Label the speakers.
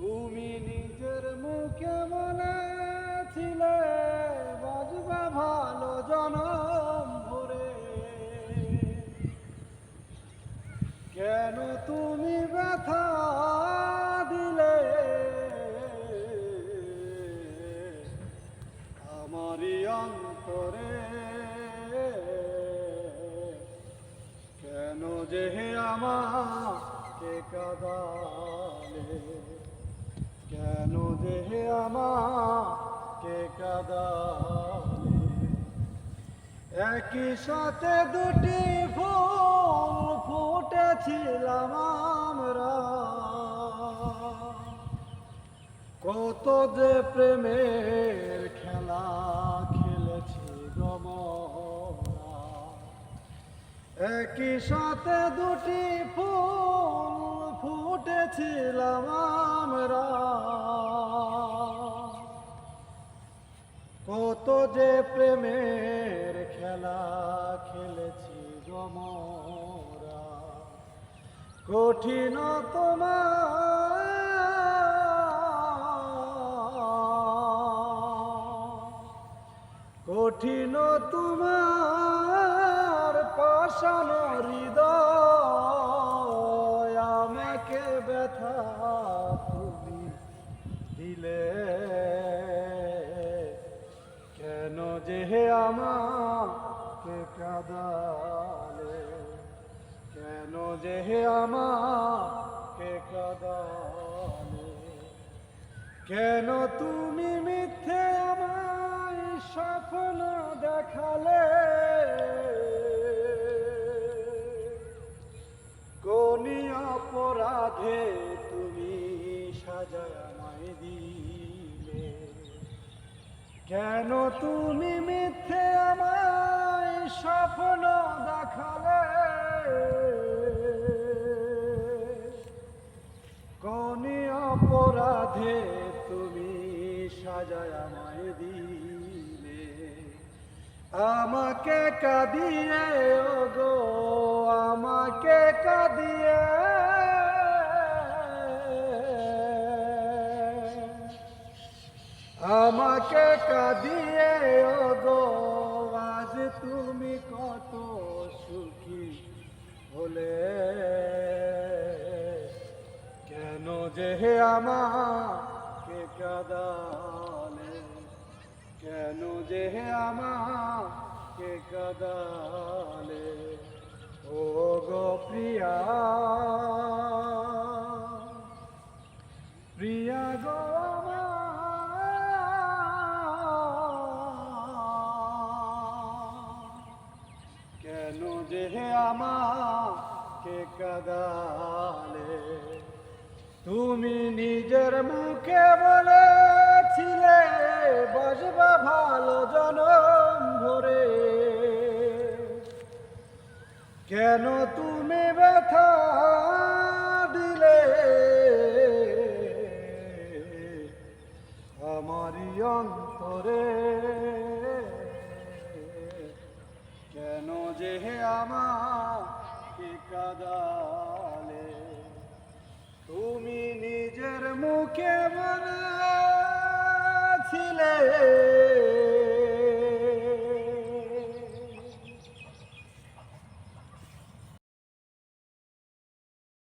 Speaker 1: তুমি নিজের মুখে বলেছিলে বাজবা ভালো জনম ভরে। কেন তুমি ব্যথা দিলে? আমারই অন্তরে। কেন যে আমাকে কাদালে যে আমাকে কাদালে। একই সাথে দুটি ফুল ফুটেছিলাম আমরা। কত যে প্রেমের খেলা খেলেছি গমরা একই সাথে দুটি ফুল ফুটেছিলাম আমরা। কত যে প্রেমের খেলা খেলেছি গমরা কঠিন তোমার। কঠিন তোমার পাশান হৃদয়। আমাকে ব্যথা তুমি দিলে। কেন যে হে আমাকে কাদালে? কেন যে হে আমাকে কাদালে? কেন তুমি মিথ্যে আমায় স্বপ্ন দেখালে? অপরাধে তুমি সাজায় আমায় দিলে। কেন তুমি মিথ্যে আমায় স্বপ্ন দেখালে? কোন অপরাধে তুমি সাজায় আমায় দিলে। আমাকে কাঁদিয়ে ও গো আমাকে কাঁদিয়ে আমাকে কাঁদিয়ে গো আজ তুমি কত সুখী হলে। কেন যে আমাকে কাদালে? কেন যে আমাকে কাদালে? ও গো প্রিয়া হে আমাকে কাদালে তুমি নিজের মুখে বলেছিলে বসবা ভালো জনম ভরে। কেন তুমি আমাকে কাদালে? তুমি নিজের মুখে বলেছিলে